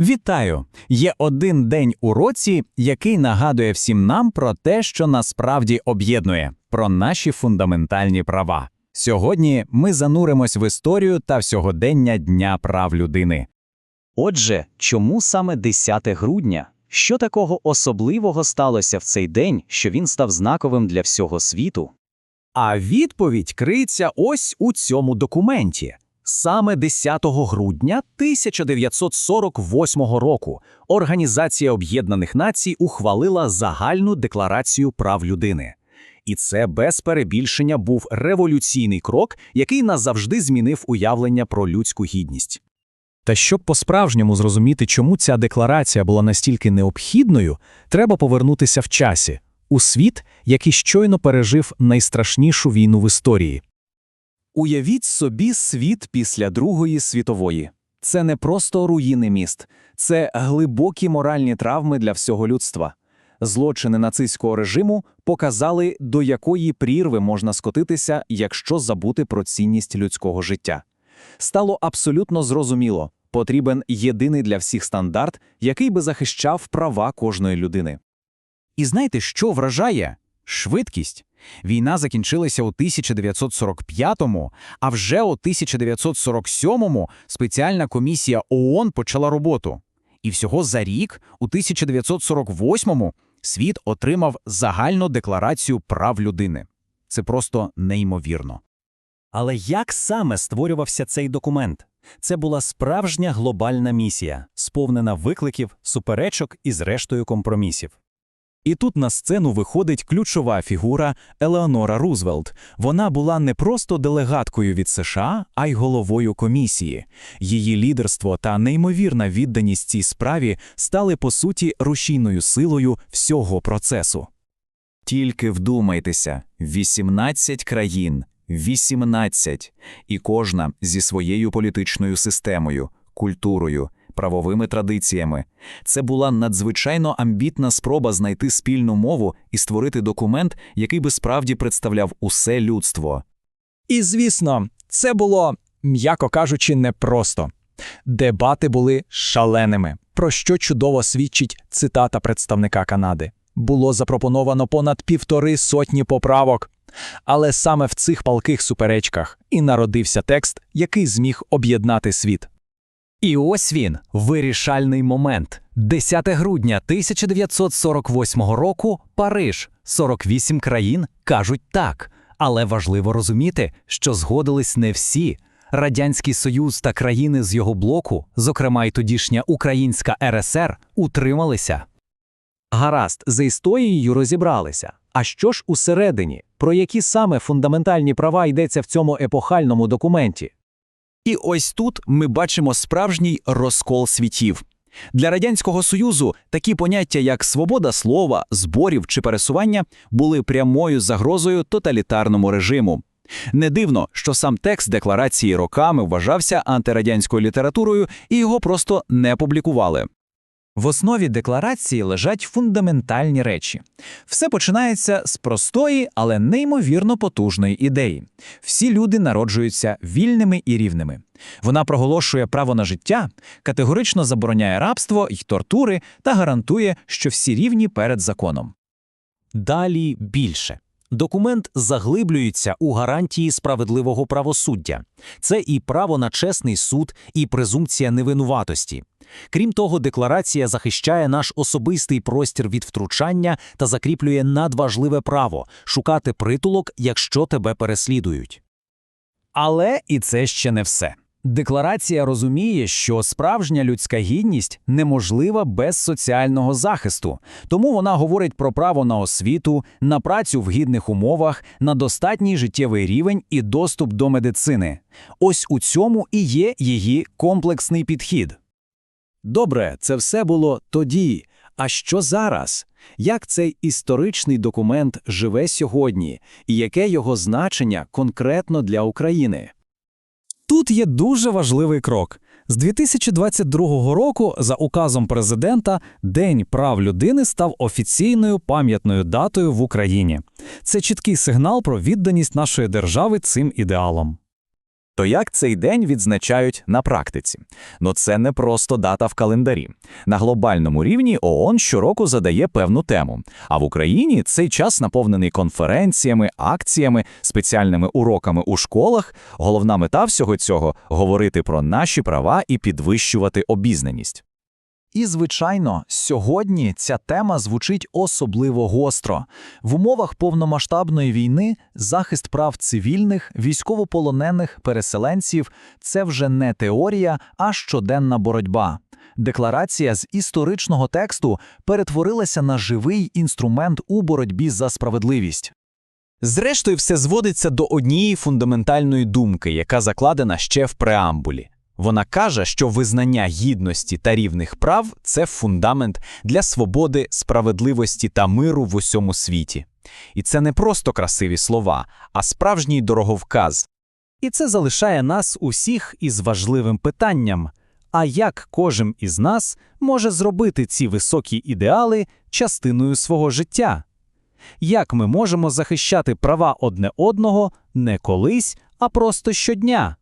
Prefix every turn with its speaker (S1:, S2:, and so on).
S1: Вітаю! Є один день у році, який нагадує всім нам про те, що насправді об'єднує про наші фундаментальні права. Сьогодні ми зануримось в історію та в сьогодення Дня прав людини.
S2: Отже, чому саме 10 грудня? Що такого особливого сталося в цей день, що він став знаковим для всього світу?
S1: А відповідь криється ось у цьому документі. Саме 10 грудня 1948 року Організація Об'єднаних Націй ухвалила загальну декларацію прав людини. І це без перебільшення був революційний крок, який назавжди змінив уявлення про людську гідність.
S3: Та щоб по-справжньому зрозуміти, чому ця декларація була настільки необхідною, треба повернутися в часі у світ, який щойно пережив найстрашнішу війну в історії.
S1: Уявіть собі світ після Другої світової. Це не просто руїни міст, це глибокі моральні травми для всього людства. Злочини нацистського режиму показали, до якої прірви можна скотитися, якщо забути про цінність людського життя. Стало абсолютно зрозуміло, потрібен єдиний для всіх стандарт, який би захищав права кожної людини. І знаєте, що вражає? Швидкість. Війна закінчилася у 1945-му, а вже у 1947-му спеціальна комісія ООН почала роботу. І всього за рік, у 1948-му, світ отримав загальну декларацію прав людини. Це просто неймовірно.
S4: Але як саме створювався цей документ? Це була справжня глобальна місія, сповнена викликів, суперечок і зрештою компромісів. І тут на сцену виходить ключова фігура Елеонора Рузвельт. Вона була не просто делегаткою від США, а й головою комісії. Її лідерство та неймовірна відданість цій справі стали по суті рушійною силою всього процесу.
S2: Тільки вдумайтеся: 18 країн, 18, і кожна зі своєю політичною системою, культурою, правовими традиціями. Це була надзвичайно амбітна спроба знайти спільну мову і створити документ, який би справді представляв усе людство.
S3: І звісно, це було, м'яко кажучи, непросто. Дебати були шаленими, про що чудово свідчить цитата представника Канади. Було запропоновано понад півтори сотні поправок. Але саме в цих палких суперечках і народився текст, який зміг об'єднати світ.
S1: І ось він, вирішальний момент. 10 грудня 1948 року Париж. 48 країн кажуть так. Але важливо розуміти, що згодились не всі. Радянський Союз та країни з його блоку, зокрема й тодішня Українська РСР, утрималися.
S2: Гаразд, за історією розібралися. А що ж усередині? Про які саме фундаментальні права йдеться в цьому епохальному документі?
S1: І ось тут ми бачимо справжній розкол світів. Для Радянського Союзу такі поняття, як свобода слова, зборів чи пересування, були прямою загрозою тоталітарному режиму. Не дивно, що сам текст декларації роками вважався антирадянською літературою і його просто не публікували. В основі декларації лежать фундаментальні речі. Все починається з простої, але неймовірно потужної ідеї. Всі люди народжуються вільними і рівними. Вона проголошує право на життя, категорично забороняє рабство й тортури та гарантує, що всі рівні перед законом.
S4: Далі більше. Документ заглиблюється у гарантії справедливого правосуддя. Це і право на чесний суд, і презумпція невинуватості. Крім того, декларація захищає наш особистий простір від втручання та закріплює надважливе право шукати притулок, якщо тебе переслідують.
S1: Але і це ще не все. Декларація розуміє, що справжня людська гідність неможлива без соціального захисту, тому вона говорить про право на освіту, на працю в гідних умовах, на достатній життєвий рівень і доступ до медицини. Ось у цьому і є її комплексний підхід. Добре, це все було тоді. А що зараз? Як цей історичний документ живе сьогодні, і яке його значення конкретно для України?
S3: Тут є дуже важливий крок. З 2022 року, за указом президента, День прав людини став офіційною пам'ятною датою в Україні. Це чіткий сигнал про відданість нашої держави цим ідеалам.
S1: То як цей день відзначають на практиці? Ну це не просто дата в календарі. На глобальному рівні ООН щороку задає певну тему. А в Україні цей час наповнений конференціями, акціями, спеціальними уроками у школах. Головна мета всього цього говорити про наші права і підвищувати обізнаність.
S3: І, звичайно, сьогодні ця тема звучить особливо гостро. В умовах повномасштабної війни захист прав цивільних, військовополонених, переселенців – це вже не теорія, а щоденна боротьба. Декларація з історичного тексту перетворилася на живий інструмент у боротьбі за справедливість. Зрештою, все зводиться до однієї фундаментальної думки, яка закладена ще в преамбулі. Вона каже, що визнання гідності та рівних прав це фундамент для свободи, справедливості та миру в усьому світі. І це не просто красиві слова, а справжній дороговказ.
S4: І це залишає нас усіх із важливим питанням. А як кожен із нас може зробити ці високі ідеали частиною свого життя? Як ми можемо захищати права одне одного не колись, а просто щодня?